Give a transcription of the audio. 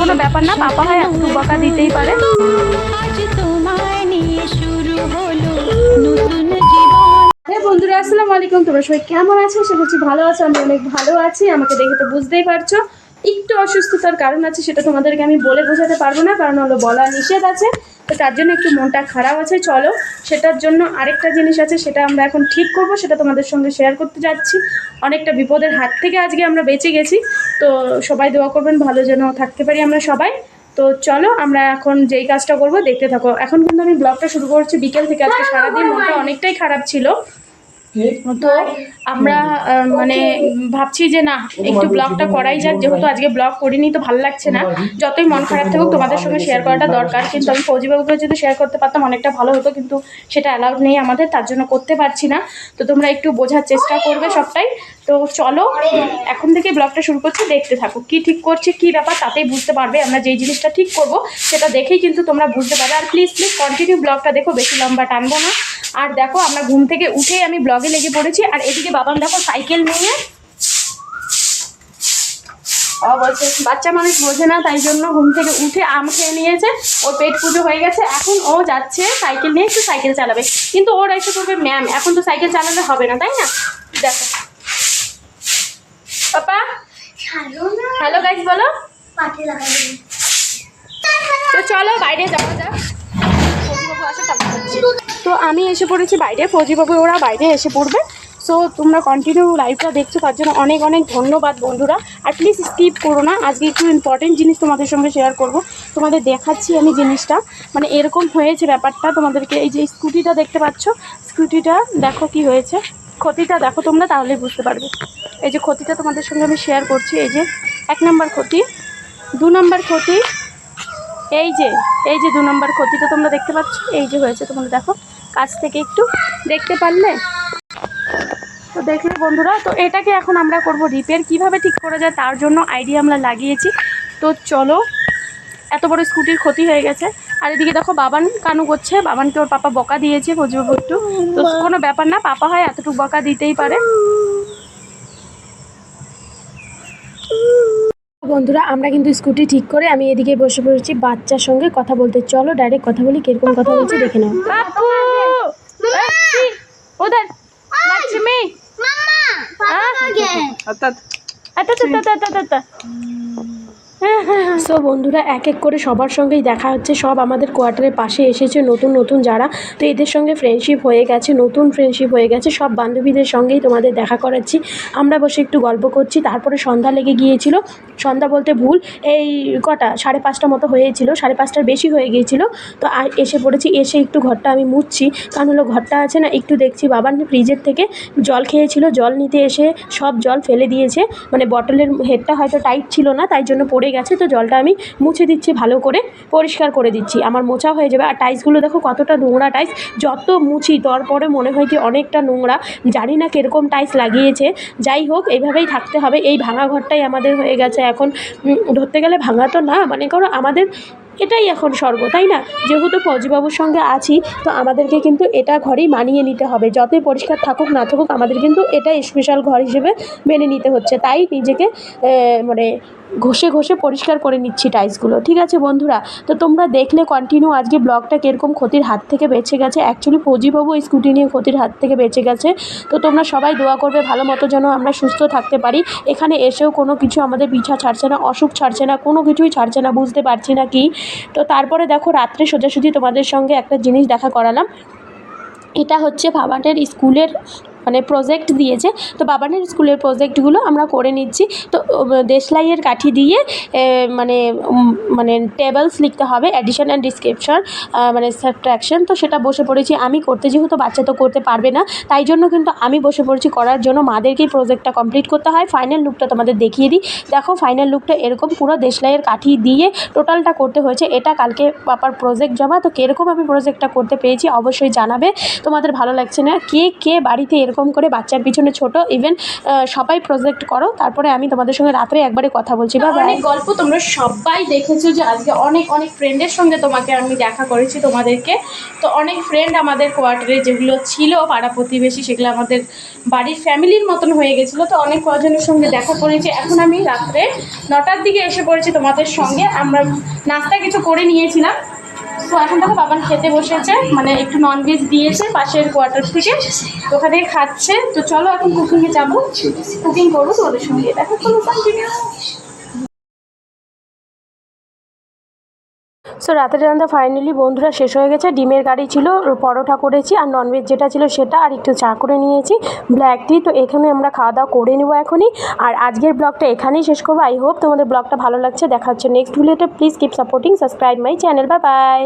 কোনো ব্যাপার না পাপা হয় একটু বকা দিতেই পারে বন্ধুরা, আসসালামু আলাইকুম। তোমরা সবাই কেমন আছো? সে হচ্ছে ভালো আছো। আমি অনেক ভালো আছি। আমাকে দেখে তো বুঝতেই পারছ। একটু অসুস্থতার কারণ আছে সেটা তোমাদেরকে আমি বলে বোঝাতে পারব না কারণ হলো বলা নিষেধ আছে। তো তার জন্য একটু মনটা খারাপ আছে চলো। সেটার জন্য আরেকটা জিনিস আছে সেটা আমরা এখন ঠিক করব সেটা তোমাদের সঙ্গে শেয়ার করতে যাচ্ছি। অনেকটা বিপদের হাত থেকে আজকে আমরা বেঁচে গেছি। তো সবাই দোয়া করবেন ভালো যেন থাকতে পারি আমরা সবাই। তো চলো আমরা এখন যেই কাজটা করব দেখতে থাকো। এখন কিন্তু আমি ব্লগটা শুরু করছি বিকেল থেকে আজকে সারাদিন মনটা অনেকটাই খারাপ ছিল। তো আমরা মানে ভাবছি যে না, একটু ব্লগটা করাই যাক। যেহেতু আজকে ব্লগ করিনি তো ভালো লাগছে না। যতই মন খারাপ থাকুক, তোমাদের সঙ্গে শেয়ার করাটা দরকার। কিন্তু আমি ফৌজিবাবুকে যদি শেয়ার করতে পারতাম, অনেকটা ভালো হতো। কিন্তু সেটা অ্যালাউড নেই আমাদের, তার জন্য করতে পারছি না। তো তোমরা একটু বোঝার চেষ্টা করবে সবটাই। তো চলো, এখন থেকে ব্লগটা শুরু করছি। দেখতে থাকো, কি ঠিক করছি, কি ব্যাপার, তাতেই বুঝতে পারবে। আমরা যেই জিনিসটা ঠিক করব, সেটা দেখেই কিন্তু তোমরা বুঝতে পারবে। আর প্লিজ প্লিজ কন্টিনিউ ব্লগটা দেখো, বেশি লম্বা টানবো না। আর দেখো আমরা ঘুম থেকে উঠেই আমি ব্লগে লেগে পড়েছি। আর এদিকে বাবান দেখো সাইকেল নিয়ে। অবশ্যই বাচ্চা মানুষ বোঝে না তাই জন্য ঘুম থেকে উঠে আম খেয়ে নিয়েছে। ওর পেট পুজো হয়ে গেছে এখন ও যাচ্ছে সাইকেল নিয়ে একটু সাইকেল চালাবে। কিন্তু ওর এসে পড়বে ম্যাম এখন তো সাইকেল চালালে হবে না তাই না? দেখো। পাপা? হ্যালো গাইজ বলো। তো চলো বাইরে যাওয়া যাক। তো আমি এসে পড়েছি বাইরে ফৌজিবাবু ওরা বাইরে এসে পড়বে। সো তোমরা কন্টিনিউ লাইভটা দেখছ, তার জন্য অনেক অনেক ধন্যবাদ বন্ধুরা। প্লিজ স্কিপ করো না, আজকে একটু ইম্পর্টেন্ট জিনিস তোমাদের সঙ্গে শেয়ার করব। তোমাদের দেখাচ্ছি আমি জিনিসটা। মানে এরকম হয়েছে ব্যাপারটা তোমাদেরকে, এই যে স্কুটিটা দেখতে পাচ্ছ, স্কুটিটা দেখো কি হয়েছে। ক্ষতিটা দেখো তোমরা, তাহলেই বুঝতে পারবে। এই যে ক্ষতিটা তোমাদের সঙ্গে আমি শেয়ার করছি, এই যে এক নম্বর ক্ষতি, দু নম্বর ক্ষতি, এই যে এই যে দু নম্বর ক্ষতিটা তোমরা দেখতে পাচ্ছ, এই যে হয়েছে তোমরা দেখো। কাছ থেকে একটু দেখতে পারলে? তো দেখলে বন্ধুরা, তো এটাকে এখন আমরা করব রিপেয়ার কীভাবে ঠিক করা যায় তার জন্য আইডিয়া আমরা লাগিয়েছি। তো চলো, এত বড় স্কুটির ক্ষতি হয়ে গেছে। আর এদিকে দেখো, বাবান কানু করছে। বাবানকে ওর পাপা বকা দিয়েছে ফজলু একটু। তো কোনো ব্যাপার না, পাপা হয়, এতটুকু বকা দিতেই পারে। বন্ধুরা, আমরা কিন্তু স্কুটি ঠিক করে আমি এদিকে বসে পড়েছি বাচ্চার সঙ্গে কথা বলতে। চলো ডাইরেক্ট কথা বলি, কীরকম কথা বলছি, দেখে নাও। उधर लक्ष्मी मम्मा पापा को गए अतत अतत अतत अतत সো বন্ধুরা, এক এক করে সবার সঙ্গেই দেখা হচ্ছে। সব আমাদের কোয়ার্টারের পাশে এসেছে নতুন নতুন যারা। তো এদের সঙ্গে ফ্রেন্ডশিপ হয়ে গেছে, নতুন ফ্রেন্ডশিপ হয়ে গেছে। সব বান্ধবীদের সঙ্গেই তোমাদের দেখা করাচ্ছি। আমরা বসে একটু গল্প করছি। তারপরে সন্ধ্যা লেগে গিয়েছিল। সন্ধ্যা বলতে ভুল, এই কটা, সাড়ে পাঁচটা মতো হয়েছিল। সাড়ে পাঁচটার বেশি হয়ে গিয়েছিল। তো আর এসে পড়েছি। এসে একটু ঘরটা আমি মুছছি। কারণ হলো ঘরটা আছে না, একটু দেখছি বাবার ফ্রিজের থেকে জল খেয়েছিল। জল নিতে এসে সব জল ফেলে দিয়েছে। মানে বটলের হেডটা হয়তো টাইট ছিল না, তাই জন্য পড়ে গেছে। তো জলটা আমি মুছে দিচ্ছি, ভালো করে পরিষ্কার করে দিচ্ছি। আমার মোছা হয়ে যাবে। আর টাইলসগুলো দেখো কতটা নোংরা টাইলস যত মুছি, তারপরে মনে হয় কি অনেকটা নোংরা। জানি না কীরকম টাইলস লাগিয়েছে। যাই হোক, এইভাবেই থাকতে হবে। এই ভাঙা ঘরটাই আমাদের হয়ে গেছে এখন। ধরতে গেলে ভাঙা তো না মানে করো আমাদের এটাই এখন স্বর্গ, তাই না? যেহেতু ফৌজিবাবুর সঙ্গে আছি, তো আমাদেরকে কিন্তু এটা ঘরেই মানিয়ে নিতে হবে। যতই পরিষ্কার থাকুক না থাকুক, আমাদের কিন্তু এটা স্পেশাল ঘর হিসেবে মেনে নিতে হচ্ছে। তাই নিজেকে মানে ঘষে ঘষে পরিষ্কার করে নিচ্ছি টাইলসগুলো ঠিক আছে বন্ধুরা? তো তোমরা দেখলে কন্টিনিউ আজকে ব্লগটা কীরকম ক্ষতির হাত থেকে বেঁচে গেছে। অ্যাকচুয়ালি ফৌজিবাবু এই স্কুটি নিয়ে ক্ষতির হাত থেকে বেঁচে গেছে। তো তোমরা সবাই দোয়া করবে ভালো মতো যেন আমরা সুস্থ থাকতে পারি। এখানে এসেও কোনো কিছু আমাদের পিছা ছাড়ছে না, অসুখ ছাড়ছে না, কোনো কিছুই ছাড়ছে না, বুঝতে পারছি না কি। তো তারপরে দেখো রাত্রে সোজাসুজি তোমাদের সঙ্গে একটা জিনিস দেখা করালাম। এটা হচ্ছে ভাবাটের স্কুলের মানে প্রজেক্ট দিয়েছে। তো বাবানের স্কুলের প্রজেক্টগুলো আমরা করে নিচ্ছি। তো দেশলাইয়ের কাঠি দিয়ে মানে মানে টেবলস লিখতে হবে অ্যাডিশন অ্যান্ড ডিসক্রিপশন মানে সাবট্রাকশন তো সেটা বসে পড়েছি আমি করতে, যেহেতু বাচ্চা তো করতে পারবে না, তাই জন্য কিন্তু আমি বসে পড়েছি করার জন্য। মাদেরকেই প্রজেক্টটা কমপ্লিট করতে হয়। ফাইনাল লুকটা তোমাদের দেখিয়ে দিই। দেখো ফাইনাল লুকটা এরকম পুরো দেশলাইয়ের কাঠি দিয়ে টোটালটা করতে হয়েছে। এটা কালকে পাপার প্রজেক্ট জমা, তো কীরকম আমি প্রজেক্টটা করতে পেরেছি অবশ্যই জানাবে। তোমাদের ভালো লাগছে না? কে কে বাড়িতে এরকম এরকম করে বাচ্চার পিছনে ছোট ইভেন সবাই প্রজেক্ট করো তারপরে আমি তোমাদের সঙ্গে রাত্রে একবারে কথা বলছি। বা অনেক গল্প তোমরা সবাই দেখেছ যে আজকে অনেক অনেক ফ্রেন্ডের সঙ্গে তোমাকে আমি দেখা করেছি তোমাদেরকে। তো অনেক ফ্রেন্ড আমাদের কোয়ার্টারে যেগুলো ছিল পাড়া প্রতিবেশী সেগুলো আমাদের বাড়ির ফ্যামিলির মতন হয়ে গেছিল। তো অনেক কজনের সঙ্গে দেখা করেছি। এখন আমি রাত্রে নটার দিকে এসে পড়েছি তোমাদের সঙ্গে। আমরা নাস্তা কিছু করে নিয়েছিলাম। তো এখন দেখো বাবান খেতে বসেছে মানে একটু ননভেজ দিয়েছে পাশের কোয়ার্টার থেকে। তো ওখানে খাচ্ছে। তো চলো এখন কুকিংয়ে যাব। কুকিং করব তো ওদের সঙ্গে। দেখো কোনো কন্টিনিউ সো রাতের রান্না ফাইনালি বন্ধুরা শেষ হয়ে গেছে। ডিমের গাড়ি ছিল, পরোটা করেছি আর ননভেজ যেটা ছিল সেটা আর একটু চা করে নিয়েছি। ব্ল্যাক টি তো এখানে আমরা খাওয়া দাওয়া করে নেব এখনই। আর আজকের ব্লগটা এখানেই শেষ করব। আই হোপ তোমাদের ব্লগটা ভালো লাগছে। দেখা হচ্ছে নেক্সট ভিডিওতে please keep supporting subscribe my channel বা বাই